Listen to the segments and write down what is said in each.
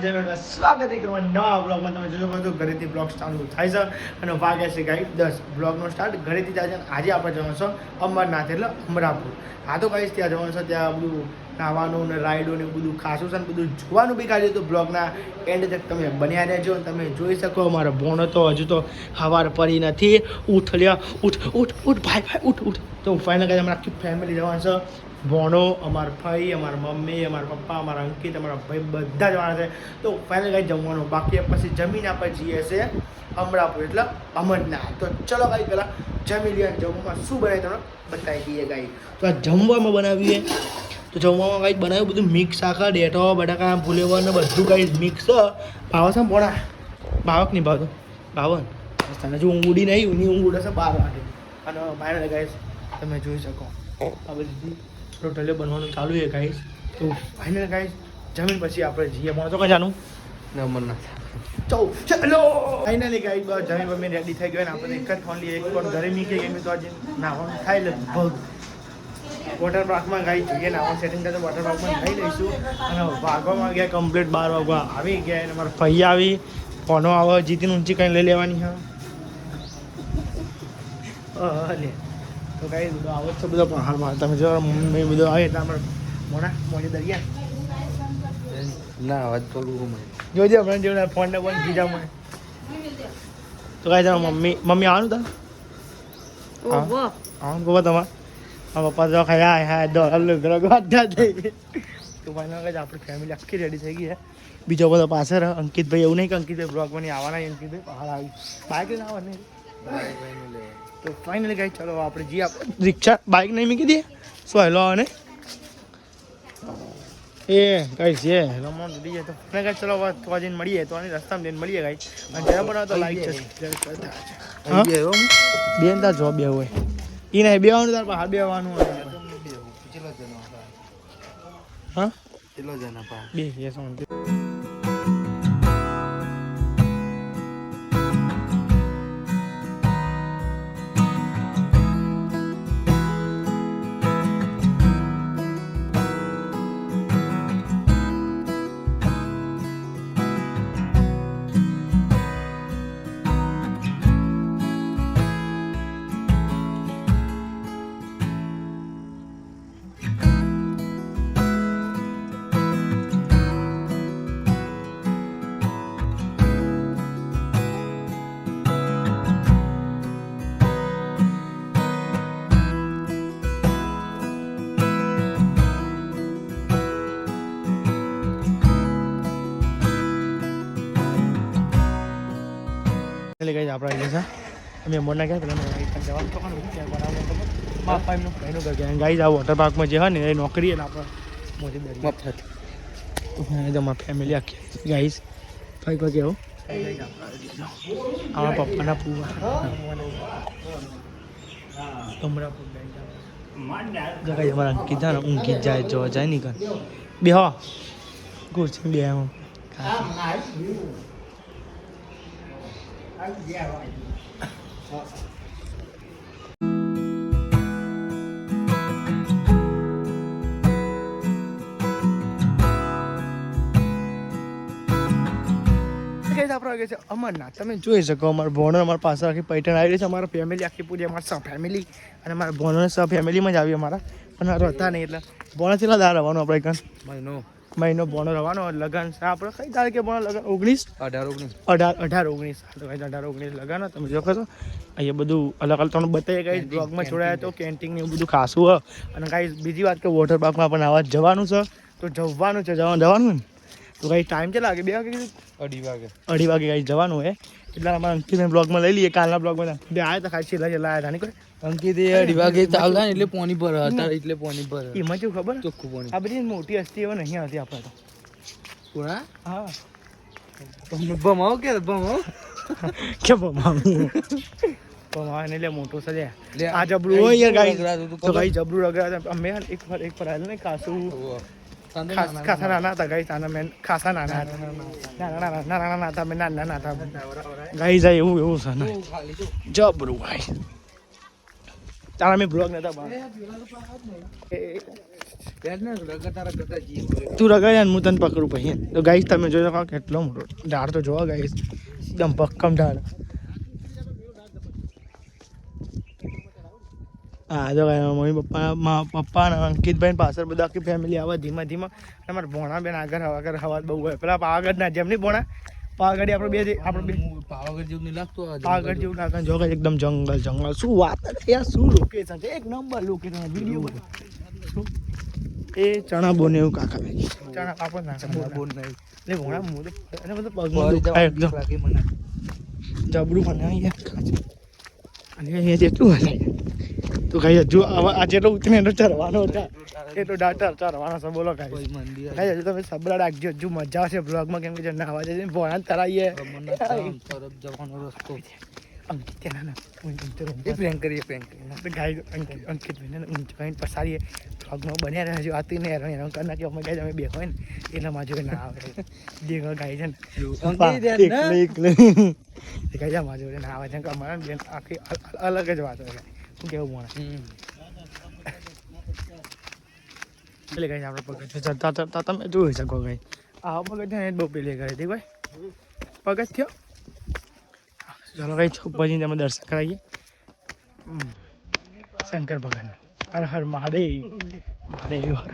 સ્વાગત છે કરવા નવા બ્લોગમાં તમે જોજો છો, ઘરેથી બ્લોગ ચાલુ થાય છે અને વાગે છે ગાઈ દસ. બ્લોગનો સ્ટાર્ટ ઘરેથી ત્યાં છે આજે આપણે જવાનું છે અમરનાથ, એટલે અમરાપુર. હા તો કહીશ ત્યાં જવાનું છે, ત્યાં બધું નાવાનું ને રાઈડો ને બધું ખાસું છે ને બધું જોવાનું બી કાઢ્યું તો બ્લોગના એન્ડ તક તમે બન્યા રહેજો તમે જોઈ શકો, અમારો ભોણો તો હજુ તો હવાર પડી નથી. ઉઠ લ્યા, ઉઠ ઉઠ ઉઠ, ભાઈ ભાઈ, ઉઠ ઉઠ. તો ફાઇનલ કરી અમારા આખી ફેમિલી જવાનું છે. ભોણો, અમારા ભાઈ, અમારા મમ્મી, અમારા પપ્પા, અમારા અંકિત, અમારા ભાઈ બધા જ વાળા છે. તો ફાઇનલ કાંઈ જમવાનું બાકી પછી જમીન આપણે જઈએ છે અમરાપુર, એટલે અમરનાથ. તો ચલો કાંઈ પહેલાં જમી લઈએ અને જમવામાં શું બનાવી તમને બતાવી દઈએ કાંઈ તો આ જમવામાં બનાવીએ. તો જમવામાં કાંઈ બનાવ્યું બધું મિક્સ આખા ડેટો, બટાકા, ભૂલેવા ને બધું કાંઈ મિક્સ ભાવ છે પોણા? ભાવક નહીં ભાવતો ભાવન. તને જો ઊંઘ ઉડી નહીં ઊંઘ ઉડે છે બાર વાગે. અને બાય ગાઈસ તમે જોઈ શકો. આ બધી ટોટલી બનવાનું ચાલુ છે ગાઈસ તો ફાઇનલ ગાઈસ જમીન પછી આપણે જઈએ. પણ તો કજાનું અમરનાથ ચૌ ચલો. ફાઇનલી ગાઈસ બસ જમીન બમીન રેડી થઈ ગયો ને આપણે એક જ ફોન લઈએ. એક પણ ઘરે મીકે ગઈ તો આજે નાવાનું થાય લગભગ. વોટર પાર્કમાં ગાઈ જોઈએ ને આપણે સેટિંગ કરતા વોટર પાર્કમાં ખાઈ લઈશું. અને વાગવામાં ગયા કમ્પ્લીટ બાર વાગવા આવી ગયા અને મારા ફૈયા આવી. ફોનો આવે જીતીને ઊંચી કંઈ લઈ લેવાની હા? અલે. તો કઈ બધું આવો છે બધો પહાડમાં તમે જો મમ્મી બધું આવે એટલે આપણે મોણા મોજે દરિયા. ના અવાજ થોડું જોજે હમણાં જેવું ફોન ને બોલ બીજા મને તો કાંઈ તમે મમ્મી મમ્મી આવવાનું તમે આવવાનું કહો તમારે? આ પપ્પા તો ખાયા હા દો હલ્લો ઘર બધા થઈ તો જ આપણી ફેમિલી આખી રેડી થઈ ગઈ છે. બીજો બધો પાછળ અંકિતભાઈ એવું નહીં કે અંકિતભાઈ બ્લોગમાં નહીં આવવાના અંકિતભાઈ. પહાડ આવી બાઇક લઈને આવવા નહીં તો ફાઇનલી ગાઈ ચલો આપણે જઈએ આપણે. રિક્ષા બાઇક નહીં મૂકી દઈએ? શું હેલો અને એ કઈ છે રમણ જાય તો કઈ ચલો થોડા જઈને મળીએ. તો આની રસ્તામાં જઈને મળીએ ગાઈ અને જરા બનાવ તો લાઈક છે. બેન તાર જોબ બે હોય. એ નહીં બેવાનું તાર બહાર બેવાનું હોય. હા? કેટલો જણા બે એ કઈ આપણે આવી છે અમે મોરના ગયા પેલા એક તો ભાઈનું ઘર ગયા ગાઈ જાવ વોટર પાર્કમાં જે હોય ને એ નોકરી એટલે આપણે મોટી મફત. ફેમિલી આખી. ગાઈસ ફાઈવ વાગે આવો અમારા પપ્પાના પૂવા. કમરા જગાઈ અમારા અંકિત જાય ને ઊંઘી જાય નહીં કર બે હો ખુરશી બે હું ગાઈસ આપણે વાગે છે અમરનાથ. તમે જોઈ શકો અમારા ભોણો અમારા પાસે આખી પૈઠણ આવી રહી છે, અમારા ફેમિલી આખી પૂરી અમારા સહ ફેમિલી અને અમારા ભોણોને સહ ફેમિલીમાં જ આવી અમારા. પણ રહેતા નહીં એટલે ભોણો કેટલા દાર રહેવાનું આપણે કન મહિનો મહિનો રવાનો લગન છે. આપણે કઈ તારીખે ભોણો લગન? ઓગણીસ? અઢાર ઓગણીસ. અઢાર અઢાર ઓગણીસ. તો કઈ અઢાર ઓગણીસ લગન તમે જોખો છો અહીંયા બધું અલગ અલગ તમને બતાવી કઈ બ્લોગમાં છોડાયા તો કેન્ટીન એવું બધું ખાસું હોય. અને કાંઈ બીજી વાત કે વોટર પાર્કમાં પણ આવા જવાનું છે. તો જવાનું છે જવાનું જવાનું ને? તો કઈ ટાઈમ કેટલા લાગે બે વાગે અઢી વાગે. અઢી વાગે કાંઈ જવાનું હોય. એટલે અમારા અંકિતને બ્લોગમાં લઈ લઈએ કાલના બ્લોગમાં બે આવ્યા હતા ખાલી છેલ્લા છેલ્લા આવ્યા હતા કોઈ અંકિત એ અઢી વાગે ચાલુ થાય ને એટલે પોની પર અત્યારે એટલે પોની પર એમાં કેવું ખબર? ચોખ્ખું પોની આ બધી મોટી હસ્તી એવા નહીં આવતી આપણે તો. કોણા હા. ભમાવો કે ભમાવો કે ભમાવું ભમાવે ને એટલે મોટું સજે આ જબરું હોય યાર ગાઈ તો ખબર? જબરું રગડા અમે એક પર એક પર આવેલું ને કાસુ. ખાસ નાના હતા ખાસા નાના હતા નાના નાના નાના નાના હતા મેં નાના નાના હતા ગઈ જાય એવું એવું છે ને જબરું ભાઈ તારા મેં બ્લોગ નતા તું રગાય ને હું તને પકડું પછી તો ગાઈસ તમે જોઈ શકો કેટલો મોટો ઢાળ તો જોવા ગાઈસ એકદમ ભક્કમ ઢાળ હા જો મમ્મી પપ્પા પપ્પા અને અંકિતભાઈ ને પાછળ બધા આખી ફેમિલી આવે ધીમા ધીમા. અને અમારા ભોણા બેન આગળ આગળ હવા બહુ હોય. પેલા પાવાગઢ ના જેમ નહીં ભોણા? પાવાગઢ આપણે બે આપણે બે પાવાગઢ જેવું નહીં લાગતું પાવાગઢ જેવું નાખે જો એકદમ જંગલ જંગલ. શું વાત યાર શું લોકેશન છે? એક નંબર લોકેશન વીડિયો એ ચણા બોને એવું કાકા ચણા કાપડ નાખે બોન નહીં એટલે ભોણા મોઢે અને બધું પગમાં દુખાય એકદમ. લાગે મને. જબરું બનાવી અહીંયા અને અહીંયા જેટલું હલાય. તો કઈ જો. આ જેટલો ઉતરે એનો ચરવાનો હતા. એટલો ડાટા ચરવાનો છે બોલો કોઈ કાંઈ હજુ તમે સબરા રાખજો. હજુ મજા આવશે બ્લોગમાં કેમ કે જો નાવા જઈને ભોણા તરાઈએ. તરફ જવાનો રસ્તો. અંકિત ત્યાં ના એ પ્રેન્ક કરીએ પ્રેન્ક કરીએ. આપણે ગાય અંકિત અંકિત ભાઈને ઊંચ પસારીએ. બ્લોગમાં બન્યા રહે છે. આતી ને હેરાન હેરાન કરી નાખી અમે ગાય અમે બે હોય ને એટલે માં ના આવે. દેખ ગાય છે ને. અંકિત યાર ના. એકલે. એકલે ગાયમાં જોડે ના આવે છે. કે અમારા બેન આખી અલગ જ વાત હોય કેવું મોણા એટલે કઈ આપણે પગથિયું ચડતા તમે જોઈ શકો ગાય. આ પગથિયા બહુ પેલી કરી હતી, ભાઈ. પગથિયો ચાલો કઈ પછી તમે દર્શન કરાવીએ. શંકર ભગવાન હર હર મહાદેવ. મહાદેવ, હર.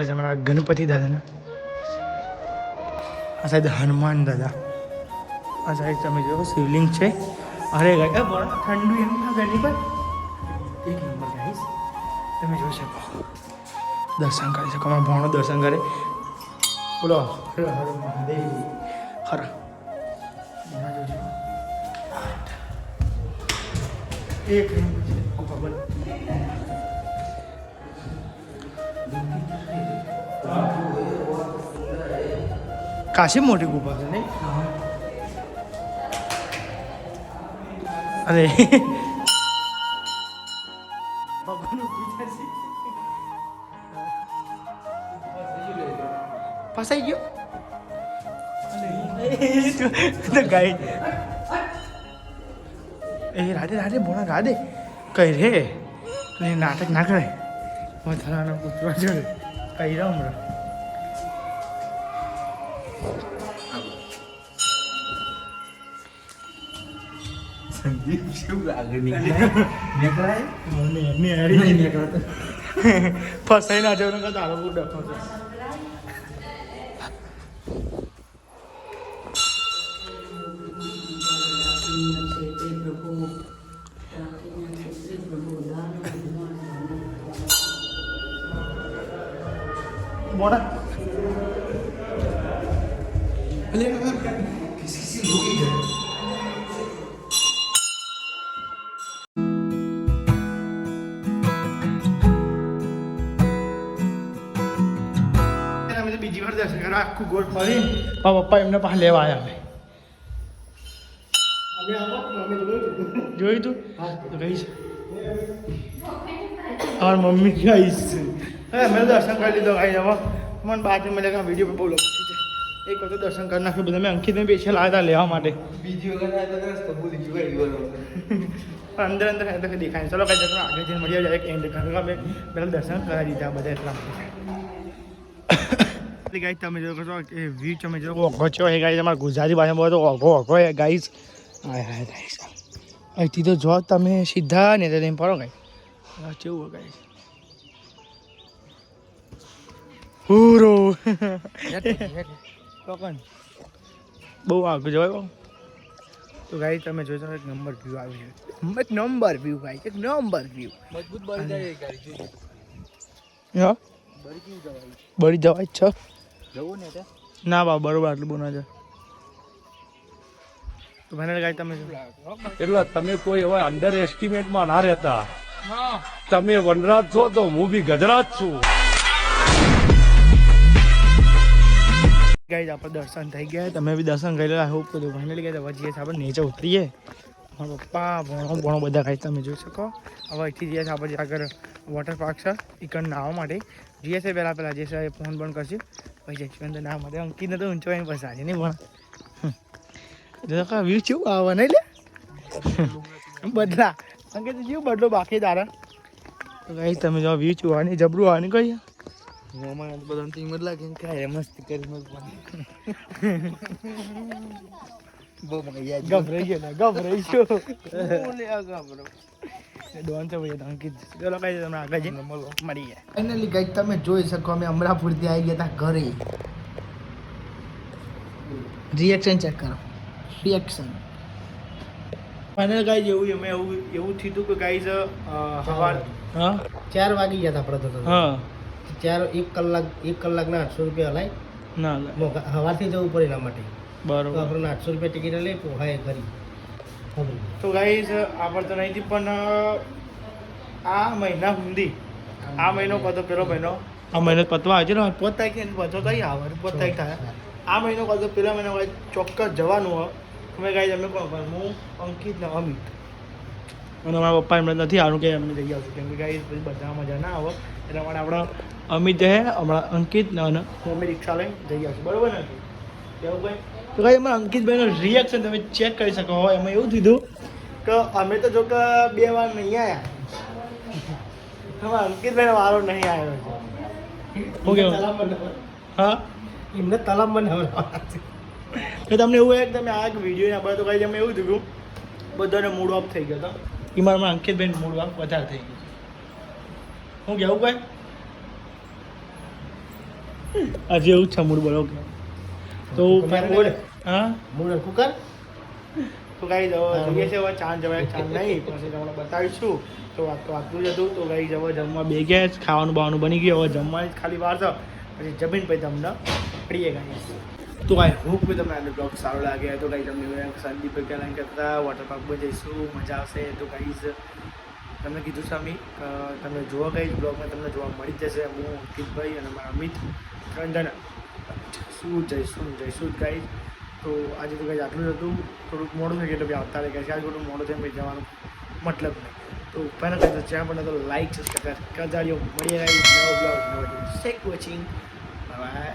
પહેલા જ અમારા ગણપતિ દાદાના. આ સાઈડ હનુમાન દાદા. આ સાઈડ તમે જો શિવલિંગ છે. અરે ગાય પણ ઠંડુ એમ ના ગણી પર એક નંબર ગાઈશ તમે જોઈ શકો. દર્શન કરી શકો, અમારા ભણો દર્શન કરે. બોલો, હર હર મહાદેવ. હર. એક કાશી મોટી ગુફા છે, નહીં? અરે ફસાઈ ગયો? તો એ રાધે રાધે બોણા રાધે. કઈ રે? નાટક ના કરે હું થરાનો પૂછવા જોડે. કઈ રહ્યો હમણાં સંદીપ શું લાગે નીકળાય નીકળાય મને એમની હારી ફસાઈ ના જવાનું કે તારો બહુ ડખો છે મોડા અમે તો આખું ગોળ ફરી મારા પપ્પા એમને પાસે લેવા આવ્યા અમે. જોયું તું. કહીશ અમારી મમ્મી કહીશ હા મેં દર્શન કરી લીધો ભાઈ હવે મને બાજુ મળે કે વીડિયો પર બહુ એક વખત દર્શન કરી નાખ્યું બધા મેં અંકિતને પેશિયલ આવ્યા હતા લેવા માટે. બીજી વખત ગઈ અંદર અંદર દેખાય ચલો કઈ જતું આગળ જઈને મળી જાય એન્ડ કારણ કે અમે પહેલાં દર્શન કરાવી દીધા બધા એટલા માટે. ગાઈસ તમે જો કે વ્યૂ તમે જો ઓઘો છો. ગાઈસ અમારા ગુજરાતી ભાષામાં તો ઓઘો ગાઈસ અહીંથી તો જો તમે સીધા ને તો પડો ગાઈસ કેવું ગાઈસ પૂરો બહુ આગળ બહુ તો ગાઈ તમે જોઈ શકો એક નંબર વ્યૂ આવી છે. એક નંબર વ્યૂ ગાઈ એક નંબર વ્યૂ મજબૂત બળી જાય ગાઈ હા? બળી જવાય? બળી જવાય છે. જવું ને ના બા બરોબર આટલું બહુ ના જાય તો મને ગાઈ તમે શું એટલે તમે કોઈ એવા અંડર એસ્ટિમેટમાં ના રહેતા. તમે વનરાજ છો તો હું બી ગજરાજ છું. ગાઈ આપણે દર્શન થઈ ગયા. તમે બી દર્શન કરી લેલા હોપ કરું ફાઇનલી ગયા હવે જઈએ આપણે નીચે ઉતરીએ. મારા પપ્પા ભણો ભણો બધા ખાઈ તમે જોઈ શકો. હવે અહીંથી જઈએ છીએ આપણે આગળ વોટર પાર્ક છે ઇકન નાહવા માટે. જઈએ છીએ પહેલાં પહેલાં જઈએ છે ફોન બંધ કરશું. પછી અંદર નાહવા માટે તો ઊંચો આજે નહીં પણ વ્યૂ કેવું આવે નહીં લે બદલા અંકિત જેવું બદલો બાકી તારા તો તમે જો વ્યૂ જોવાની જબરું આવવાની કઈ તો બધાને ટીમ જ લાગે ને મસ્તી કરી બહુ ગભરાઈ ગયો ગભરાઈ ગયો ગામડો. ડોન છે ભાઈ અંકિત ચલો કઈ તમે આગળ જઈને મળી ગયા ફાઇનલી કંઈક તમે જોઈ શકો અમે અમરાપુરથી આવી ગયા હતા ઘરે. રિએક્શન ચેક કરો. રિએક્શન ફાઇનલ ગાઈઝ એવું અમે એવું એવું થયું હતું કે ગાઈઝ સવાર હા. ચાર વાગી ગયા હતા આપણે હા. ચાર એક કલાક એક કલાકના આઠસો રૂપિયા હલાય ના મોંઘા સવારથી જવું પડે એના માટે. બરોબર. આપણને આઠસો રૂપિયા ટિકિટ લે પોહાય કરી તો ગાઈઝ આપણે તો નહીં પણ આ મહિના સુધી આ મહિનો કતો પેલો મહિનો. આ મહિનો પતવા આવે છે ને. પોત તારીખે પતો કઈ આવે પોત તારીખ થાય. આ મહિનો કતો પેલા મહિનો ચોક્કસ જવાનું હોય. અમે ગાઈઝ અમે પણ હું અંકિત ને અમિત. અને મારા પપ્પા એમને નથી આવવાનું કે એમને જઈ આવશું. કેમ કે ગાઈઝ પછી બધા મજા ના આવે. એટલા માટે આપણે અમિત છે હમણાં અંકિત ને અમે રિક્ષા લઈને જઈ આવશું. બરાબર ને? કેવું ભાઈ તો કઈ અમારા અંકિતભાઈનું રિએક્શન તમે ચેક કરી શકો હો. એમાં એવું થયું કે અમે તો જો કે બે વાર નહીં આવ્યા અમારા અંકિતભાઈનો વારો નહીં આવ્યો છે. હું કેવું? તલાબ હા? એમને તલાબ બનાવવા તો તમને એવું હોય તમે આ વીડિયો આપણે તો કઈ તમે એવું થયું બધાને મૂડ ઓફ થઈ ગયો હતો એમાં અમારા અંકિતભાઈ મૂડ ઓફ વધારે થઈ ગયું. હું કેવું ભાઈ? આજે એવું જ છે મૂડ બરો કે તો મૂડ? હા? મૂળ કુકર? કર તો ગાઈ જોઈએ છે હવે ચાંદ જવાય ચાંદ નહીં. પછી તમને બતાવીશું. તો વાત તો આટલું જ હતું. તો ગાઈ હવે જમવા બે ગયા જ ખાવાનું બાવાનું બની ગયું. હવે જમવા જ ખાલી વાર છે. પછી જમીન પછી તમને પડીએ ગાઈ. તો ગાઈ હોપ કે તમને આનો બ્લોગ સારો લાગે તો ગાઈ તમને સંદીપ પ્લાન કરતા વોટર પાર્કમાં જઈશું મજા આવશે. તો ગાઈઝ તમને કીધું છે અમી. તમે જોવા ગઈ બ્લોગમાં તમને જોવા મળી જશે. હું અંકિતભાઈ અને મારા અમિત ત્રણ જણા. શું જઈશું જઈશું જ ગાઈઝ તો આજે તો કંઈ આટલું જ હતું. થોડુંક મોડું થઈ ગયું એટલે આવતા રહી. છે આજે થોડું મોડું થઈને ભાઈ જવાનું મતલબ નહીં. તો પહેલાં કંઈ તો જ્યાં પણ તો લાઈક સબસ્ક્રાઈબ કરતા મળીએ નવો બ્લોગ નવો શેક વોચિંગ બાય